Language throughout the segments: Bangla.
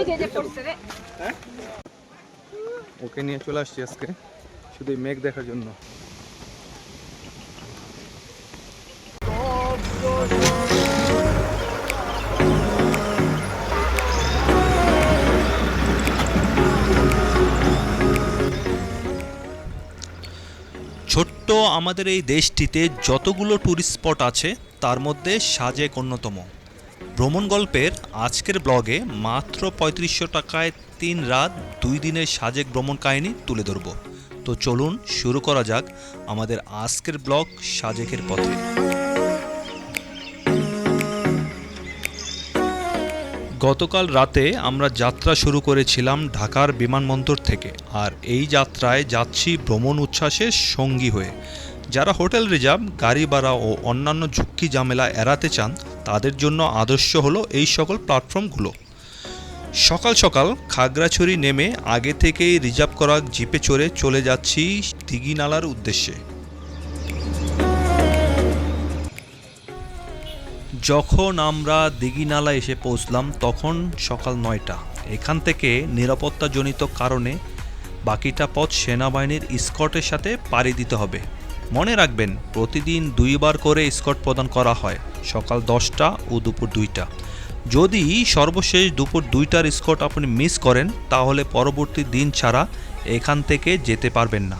এই যে যে পড়ছে রে। ওকে নিয়ে চলে আসছি আজকে শুধু মেঘ দেখার জন্য। ছোট্ট আমাদের এই দেশটিতে যতগুলো ট্যুরিস্ট স্পট আছে তার মধ্যে সাজেক অন্যতম। ভ্রমণ গল্পের আজকের ব্লগে মাত্র পঁয়ত্রিশশো টাকায় তিন রাত, দুই দিনের সাজেক ভ্রমণ কাহিনী তুলে ধরব। তো চলুন শুরু করা যাক আমাদের আজকের ব্লগ সাজেকের পথে। গতকাল রাতে আমরা যাত্রা শুরু করেছিলাম ঢাকার বিমানবন্দর থেকে, আর এই যাত্রায় যাচ্ছি ভ্রমণ উচ্ছ্বাসের সঙ্গী হয়ে। যারা হোটেল রিজার্ভ, গাড়ি ভাড়া ও অন্যান্য ঝুঁকি ঝামেলা এড়াতে চান তাদের জন্য আদর্শ হলো এই সকল প্ল্যাটফর্মগুলো সকাল সকাল খাগড়াছড়ি নেমে আগে থেকেই রিজার্ভ করা জিপে চড়ে চলে যাচ্ছি দিঘিনালার উদ্দেশ্যে। যখন আমরা দিঘিনালা এসে পৌঁছলাম, তখন সকাল নয়টা। এখান থেকে নিরাপত্তাজনিত কারণে বাকিটা পথ সেনাবাহিনীর স্কটের সাথে পাড়ি দিতে হবে। মনে রাখবেন প্রতিদিন দুইবার করে স্কট প্রদান করা হয় সকাল দশটা ও দুপুর দুইটা। যদি সর্বশেষ দুপুর দুইটার স্কট আপনি মিস করেন তাহলে পরবর্তী দিন ছাড়া এখান থেকে যেতে পারবেন না।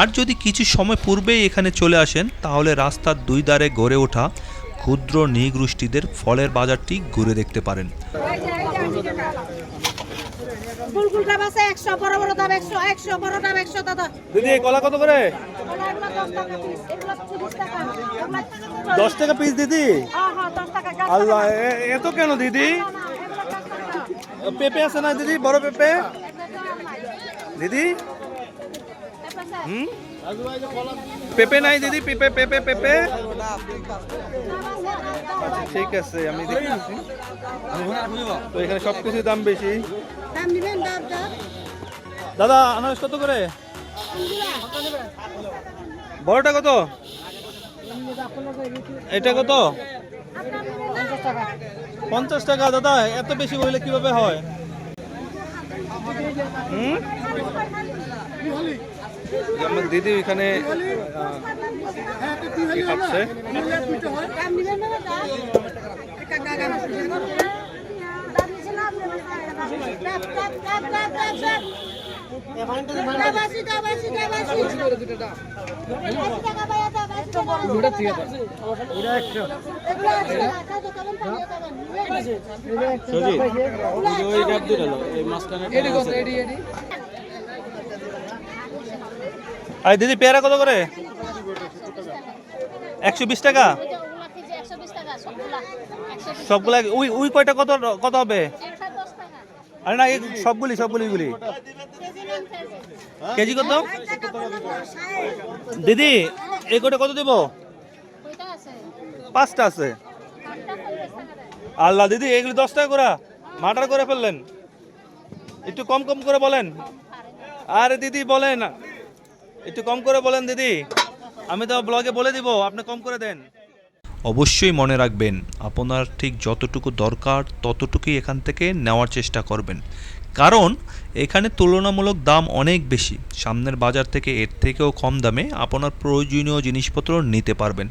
আর যদি কিছু সময় পূর্বেই এখানে চলে আসেন তাহলে রাস্তার দুই ধারে গড়ে ওঠা ক্ষুদ্র নৃগোষ্ঠীদের ফলের বাজারটি ঘুরে দেখতে পারেন। ফুলফুল ডাব আছে একশো বড় বড় ডাব একশো একশো বড় ডাব একশো দাদা। দিদি কলা কত করে? দশ টাকা পিস দিদি? আল্লাহ এত কেন দিদি? পেঁপে আছে না দিদি? বড় পেঁপে? দিদি? হুম? পেঁপে নাই দিদি পেঁপে পেঁপে পেঁপে। আচ্ছা ঠিক আছে আমি দেখতেছি তো এখানে সব কিছুর দাম বেশি দাদা আনারস কত করে? বড়টা কত এটা কত পঞ্চাশ টাকা দাদা এত বেশি হইলে কীভাবে হয় আমার দিদি খাচ্ছে দিদি, পেয়ারা কত করে? একশো বিশ টাকা? সবগুলা উই উই কয়টা কত কত হবে? আরে না, এই সবগুলি সবগুলি গুলি কেজি কত? দিদি, এই কটা কত দেব? পাঁচটা আছে। আল্লাহ, দিদি, এগুলি দশ টাকা করে। মার্ডার করে ফেললেন। একটু কম কম করে বলেন। আরে দিদি, বলেন। একটু কম করে বলেন, দিদি। আমি তো ব্লগে বলে দিব, আপনি কম করে দেন। অবশ্যই মনে রাখবেন, আপনার ঠিক যতটুকু দরকার ততটুকুই এখান থেকে নেওয়ার চেষ্টা করবেন। কারণ এখানে তুলনামূলক দাম অনেক বেশি। সামনের বাজার থেকে এর থেকেও কম দামে আপনার প্রয়োজনীয় জিনিসপত্র নিতে পারবেন।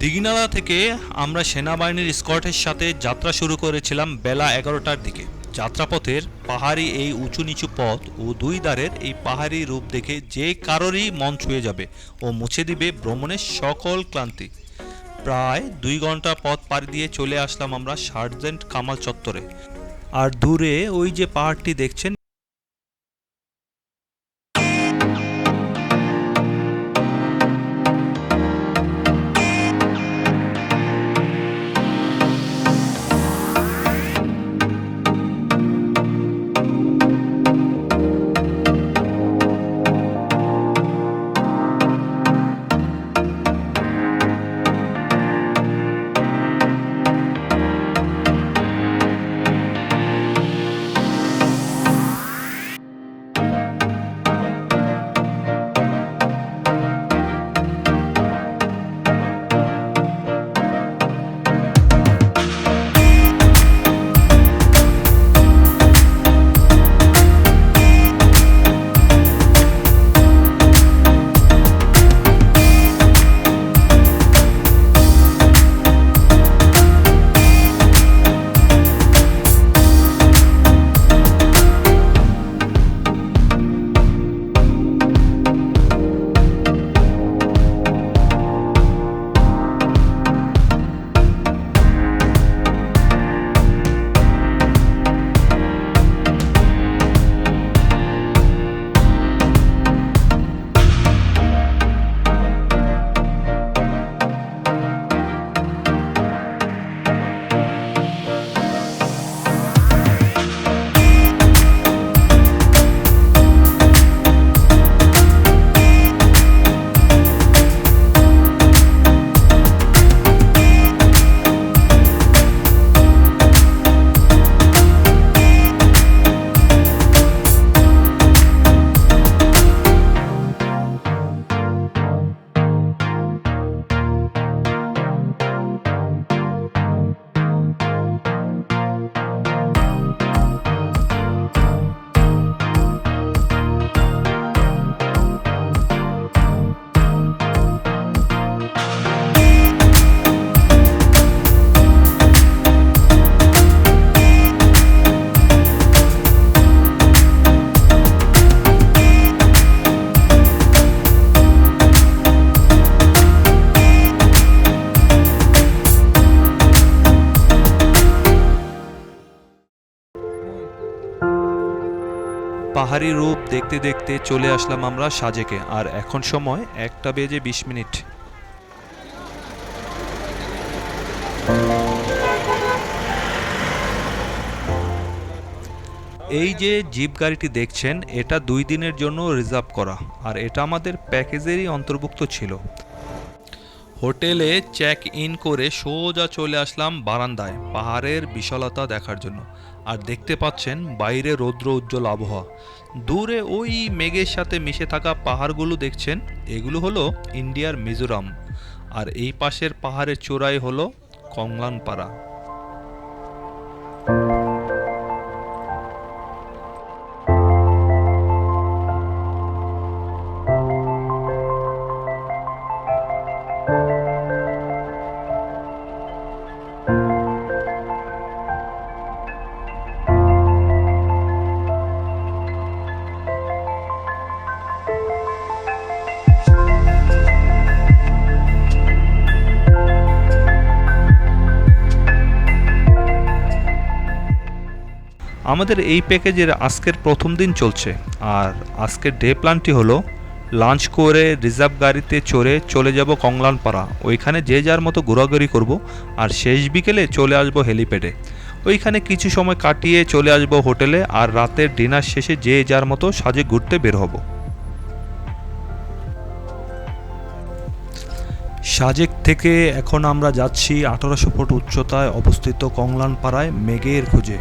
দিঘিনালা থেকে আমরা সেনাবাহিনীর স্কটের সাথে যাত্রা শুরু করেছিলাম বেলা এগারোটার দিকে। যাত্রাপথের পাহাড়ি এই উঁচু নিচু পথ ও দুই ধারের এই পাহাড়ি রূপ দেখে যে কারোরই মন ছুঁয়ে যাবে ও মুছে দিবে ভ্রমণের সকল ক্লান্তি। প্রায় দুই ঘণ্টা পথ পাড়ি দিয়ে চলে আসলাম আমরা সার্জেন্ট কামাল চত্বরে। আর দূরে ওই যে পাহাড়টি দেখছেন পাহাড়ি রূপ দেখতে দেখতে চলে আসলাম আমরা সাজেকে। আর এখন সময় একটা বেজে বিশ মিনিট। এই যে জিপ গাড়িটি দেখছেন, এটা দুই দিনের জন্য রিজার্ভ করা। আর এটা আমাদের প্যাকেজেরই অন্তর্ভুক্ত ছিল। হোটেলে চেক ইন করে সোজা চলে আসলাম বারান্দায়, পাহাড়ের বিশালতা দেখার জন্য। আর দেখতে পাচ্ছেন বাইরে রৌদ্র উজ্জ্বল আবহাওয়া। দূরে ওই মেঘের সাথে মিশে থাকা পাহাড়গুলো দেখছেন, এগুলো হলো ইন্ডিয়ার মিজোরাম। আর এই পাশের পাহাড়ের চূড়াই হলো কংলানপাড়া। আমাদের এই প্যাকেজের আজকের প্রথম দিন চলছে। আর আজকের ডে প্ল্যানটি হলো, লাঞ্চ করে রিজার্ভ গাড়িতে চড়ে চলে যাব কংলানপাড়া। ওইখানে যে যার মতো ঘোরাঘুরি করব, আর শেষ বিকেলে চলে আসব হেলিপ্যাডে। ওইখানে কিছু সময় কাটিয়ে চলে আসব হোটেলে, আর রাতের ডিনার শেষে যে যার মতো সাজে ঘুরতে বের হব। সাজেক থেকে এখন আমরা যাচ্ছি আঠারোশো ফুট উচ্চতায় অবস্থিত কংলানপাড়ায় মেঘের খোঁজে।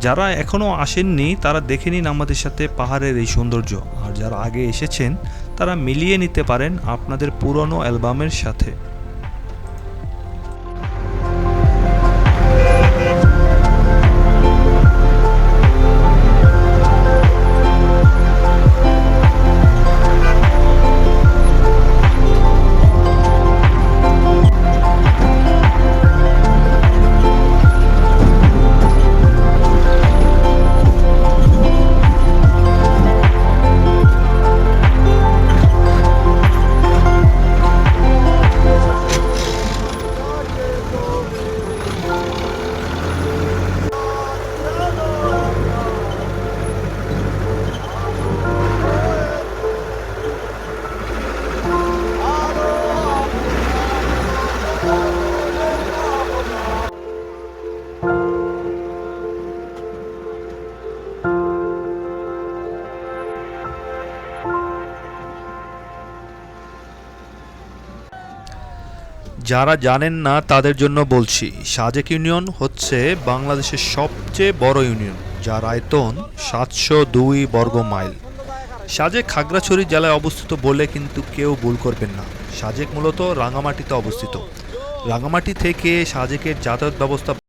যারা এখনও আসেননি, তারা দেখে নিন আমাদের সাথে পাহাড়ের এই সৌন্দর্য। আর যারা আগে এসেছেন, তারা মিলিয়ে নিতে পারেন আপনাদের পুরনো অ্যালবামের সাথে। যারা জানেন না, তাদের জন্য বলছি, সাজেক ইউনিয়ন হচ্ছে বাংলাদেশের সবচেয়ে বড় ইউনিয়ন, যার আয়তন সাতশো দুই বর্গ মাইল। সাজেক খাগড়াছড়ি জেলায় অবস্থিত বলে কিন্তু কেউ ভুল করবেন না। সাজেক মূলত রাঙামাটিতে অবস্থিত। রাঙামাটি থেকে সাজেকের যাতায়াত ব্যবস্থা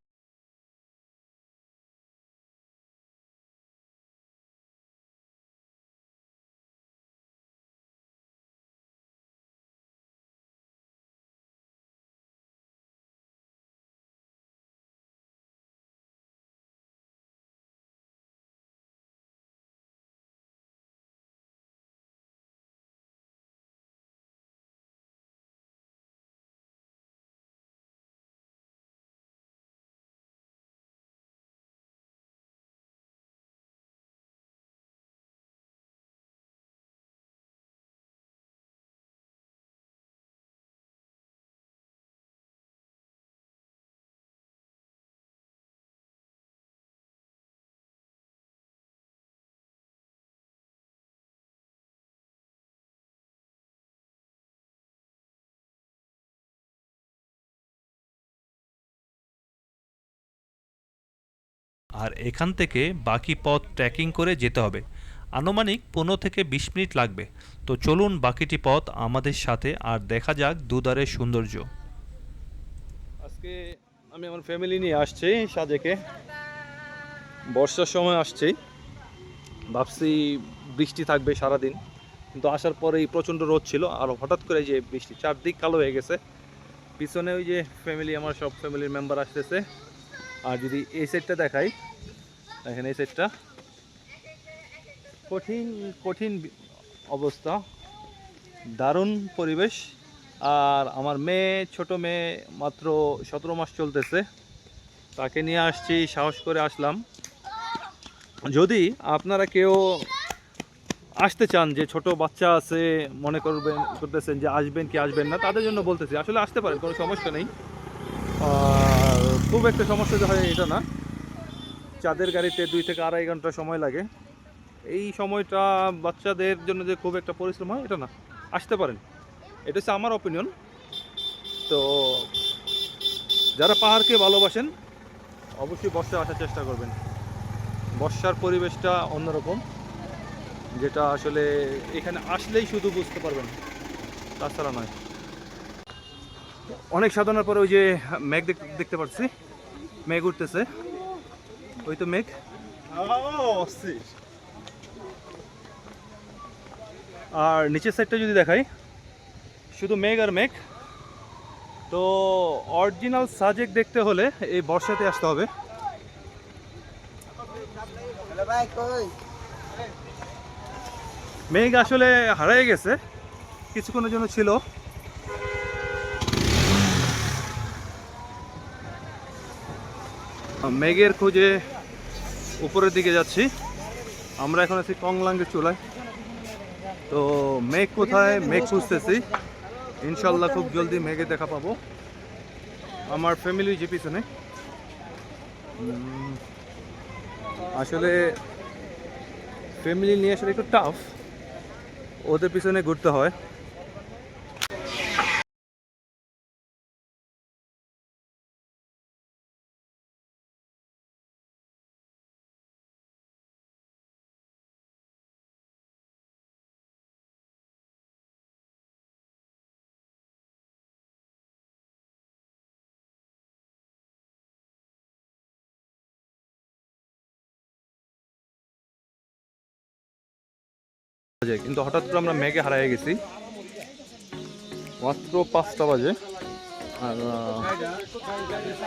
আর এখান থেকে বাকি পথ ট্রেকিং করে যেতে হবে। আনুমানিক পনেরো থেকে বিশ মিনিট লাগবে। তো চলুন বাকিটি পথ আমাদের সাথে আর দেখা যাক দুদারের সৌন্দর্য। আজকে আমি আমার ফ্যামিলি নিয়ে আসছি সাজেকে। বর্ষার সময় আসছি। ভাবছি বৃষ্টি থাকবে সারাদিন। কিন্তু আসার পরেই প্রচণ্ড রোদ ছিল আর হঠাৎ করে যে বৃষ্টি, চারদিক কালো হয়ে গেছে। পিছনে ওই যে ফ্যামিলি আমার সব ফ্যামিলির মেম্বার আসতেছে। আর যদি এই সেটটা দেখাই, দেখেন এই সেটটা কঠিন কঠিন অবস্থা, দারুণ পরিবেশ। আর আমার মেয়ে, ছোট মেয়ে মাত্র সতেরো মাস চলতেছে। তাকে নিয়ে আসছি, সাহস করে আসলাম। যদি আপনারা কেউ আসতে চান যে ছোট বাচ্চা আছে, মনে করবেন, করতেছেন যে আসবেন কি আসবেন না, তাদের জন্য বলতেছি। আসলে আসতে পারেন, কোনো সমস্যা নেই। আর খুব একটা সমস্যা হয় এটা না। চাঁদের গাড়িতে দুই থেকে আড়াই ঘণ্টা সময় লাগে। এই সময়টা বাচ্চাদের জন্য যে খুব একটা পরিশ্রম হয়, এটা না। আসতে পারেন। এটা হচ্ছে আমার অপিনিয়ন তো যারা পাহাড়কে ভালোবাসেন, অবশ্যই বর্ষায় আসার চেষ্টা করবেন। বর্ষার পরিবেশটা অন্যরকম, যেটা আসলে এখানে আসলেই শুধু বুঝতে পারবেন। তাছাড়া নয়। অনেক সাধনার পরে ওই যে মেঘ দেখ- দেখতে পাচ্ছি মেঘ উঠতেছে। ওই তো মেঘ। আর নিচের সাইডটা যদি দেখাই শুধু মেঘ আর মেঘ। তো অরিজিনাল সাজেক দেখতে হলে এই বর্ষাতে আসতে হবে। মেঘ আসলে হারিয়ে গেছে। কিছুক্ষণের জন্য ছিল। মেঘের খোঁজে উপরের দিকে যাচ্ছি। আমরা এখন আছি কংলাঙ্গের চুলায় তো মেঘ কোথায়? মেঘ খুঁজতেছি। ইনশাল্লাহ খুব জলদি মেঘে দেখা পাবো। আমার ফ্যামিলি যে পিছনে। আসলে ফ্যামিলি নিয়ে আসলে একটু টাফ ওদের পিছনে ঘুরতে হয়। বাজে, কিন্তু হঠাৎ করে আমরা মেঘে হারিয়ে গেছি। মাত্র পাঁচটা বাজে। আর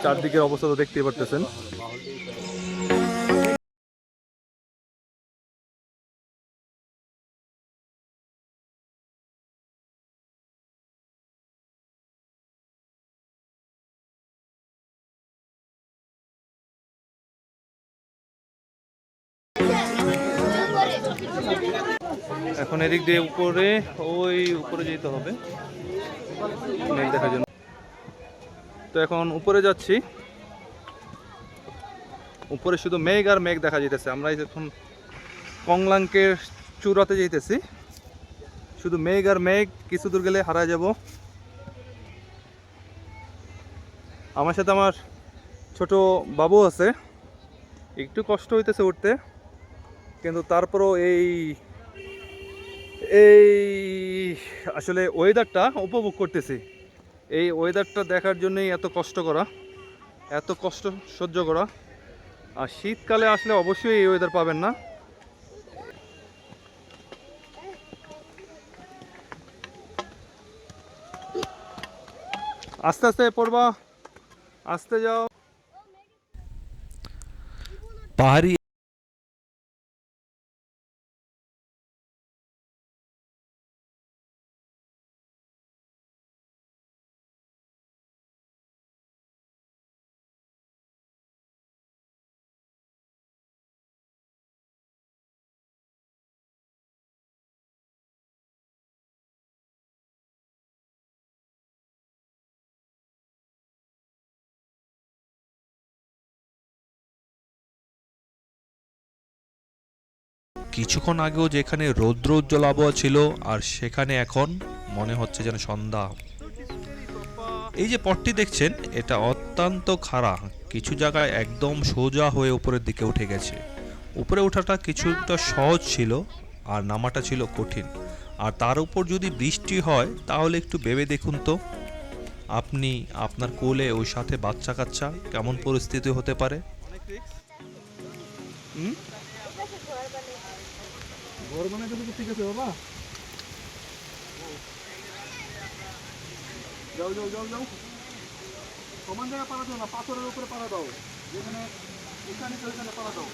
চারদিকের অবস্থা তো দেখতেই পারতেছেন। এখন এদিক দিয়ে উপরে, ওই উপরে যেতে হবে। মেঘ দেখার জন্য। তো এখন উপরে যাচ্ছি। উপরে শুধু মেঘ আর মেঘ দেখা যেতেছে আমরা এখন কংলাঙ্কের চূড়াতে যেতেছি শুধু মেঘ আর মেঘ, কিছু দূর গেলে হারা যাব। আমার সাথে আমার ছোট বাবু আছে। একটু কষ্ট হইতেছে উঠতে। কিন্তু তারপরও এই এই, আসলে ওয়েদারটা উপভোগ করতেছি। এই ওয়েদারটা দেখার জন্যই এত কষ্ট করা, এত কষ্ট সহ্য করা। আর শীতকালে আসলে অবশ্যই এই ওয়েদার পাবেন না। আস্তে আস্তে পড়বা, আস্তে যাও। পাহাড়ি কিছুক্ষণ আগেও যেখানে রৌদ্র উজ্জ্বল আবহাওয়া ছিল আর সেখানে এখন মনে হচ্ছে যেন সন্ধ্যা। এই যে পথটি দেখছেন এটা অত্যন্ত খাড়া। কিছু জায়গায় একদম সোজা হয়ে উপরের দিকে উঠে গেছে। উপরে ওঠাটা কিছুটা সহজ ছিল আর নামাটা ছিল কঠিন। আর তার উপর যদি বৃষ্টি হয় তাহলে একটু ভেবে দেখুন তো। আপনি আপনার কোলে ওই সাথে বাচ্চা কাচ্চা কেমন পরিস্থিতি হতে পারে? ঘর বানাতে তো ঠিক আছে, বাবা। যাও যাও যাও যাও। সমান জায়গায় পাড়া দাও না, পাথরের উপরে পাড়া দাও। যেখানে এখানে তো এখানে পাড়া দাও।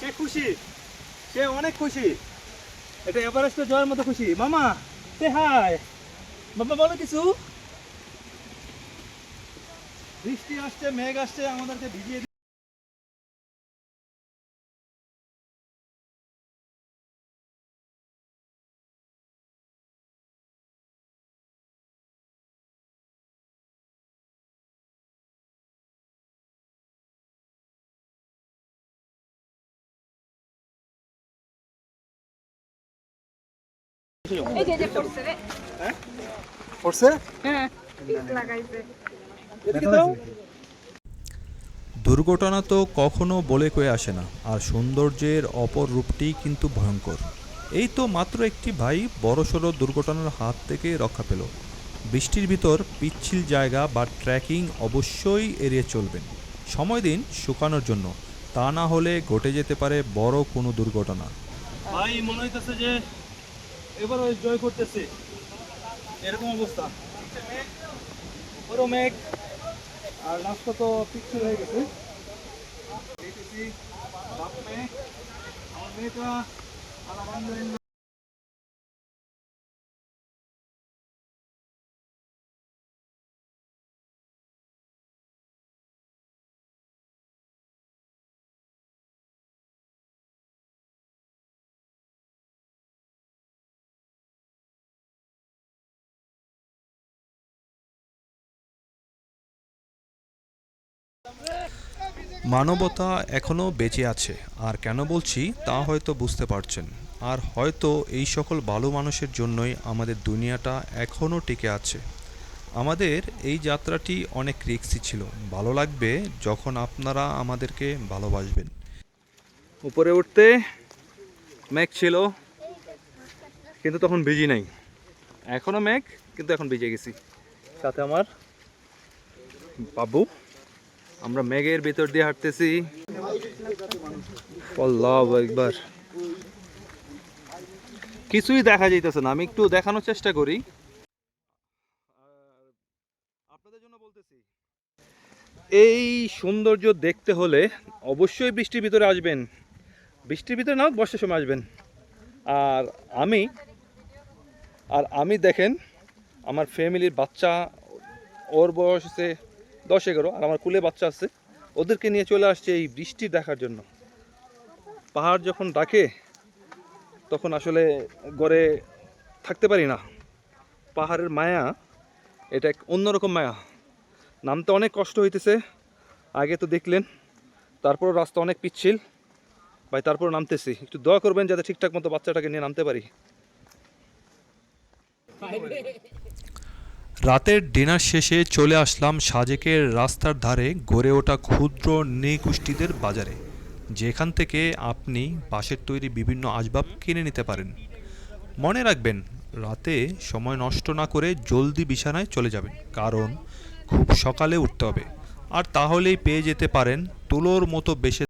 সে খুশি। সে অনেক খুশি। এটা এভারেস্টে যাওয়ার মতো খুশি। মামা! সে হাই বাবা বলো কিছু? বৃষ্টি আসছে মেঘ আসছে আমাদেরকে ভিজিয়ে দুর্ঘটনা তো কখনো বলে কয়ে আসে না আর সৌন্দর্যের অপর রূপটি কিন্তু ভয়ঙ্কর। এই তো মাত্র একটি ভাই বড়সড় দুর্ঘটনার হাত থেকে রক্ষা পেল। বৃষ্টির ভিতর পিচ্ছিল জায়গা বা ট্রেকিং অবশ্যই এড়িয়ে চলবেন। সময় দিন শুকানোর জন্য তা না হলে ঘটে যেতে পারে বড় কোনো দুর্ঘটনা। ভাই মনে হইতেছে যে এবার ওই জয় করতেছে। এরকম অবস্থা। পুরো মেঘ। আর লাস্ট তো পিকচার হয়ে গেছে। বাপ মেঘ আমার মেয়েটা আলহামদুলিল্লাহ মানবতা এখনও বেঁচে আছে, আর কেন বলছি তা হয়তো বুঝতে পারছেন। আর হয়তো এই সকল ভালো মানুষের জন্যই আমাদের দুনিয়াটা এখনও টিকে আছে। আমাদের এই যাত্রাটি অনেক রিক্সি ছিল। ভালো লাগবে যখন আপনারা আমাদেরকে ভালোবাসবেন। উপরে উঠতে মেঘ ছিল, কিন্তু তখন ভিজি নাই। এখনও মেঘ, কিন্তু এখন ভিজে গেছি। সাথে আমার বাবু। আমরা মেঘের ভিতর দিয়ে হাঁটতেছি। একবার কিছুই দেখা যাইতেছে না, আমি একটু দেখানোর চেষ্টা করি। এই সৌন্দর্য দেখতে হলে অবশ্যই বৃষ্টির ভিতরে আসবেন। বৃষ্টির ভিতরে না বর্ষার সময় আসবেন। আর আমি আর আমি দেখেন, আমার ফ্যামিলির বাচ্চা, ওর বয়স হচ্ছে দশ এগারো, আর আমার কুলে বাচ্চা আছে। ওদেরকে নিয়ে চলে আসছে এই বৃষ্টি দেখার জন্য। পাহাড় যখন ডাকে, তখন আসলে গড়ে থাকতে পারি না। পাহাড়ের মায়া, এটা এক অন্যরকম মায়া। নামতে অনেক কষ্ট হইতেছে, আগে তো দেখলেন। তারপর রাস্তা অনেক পিচ্ছিল। ভাই তারপর নামতেছি। একটু দোয়া করবেন যাতে ঠিকঠাক মতো বাচ্চাটাকে নিয়ে নামতে পারি। রাতের ডিনার শেষে চলে আসলাম সাজেকের রাস্তার ধারে গড়ে ওঠা ক্ষুদ্র নৃগোষ্ঠীদের বাজারে, যেখান থেকে আপনি বাঁশের তৈরি বিভিন্ন আসবাব কিনে নিতে পারেন। মনে রাখবেন, রাতে সময় নষ্ট না করে জলদি বিছানায় চলে যাবেন, কারণ খুব সকালে উঠতে হবে। আর তাহলেই পেয়ে যেতে পারেন তুলোর মতো বেশে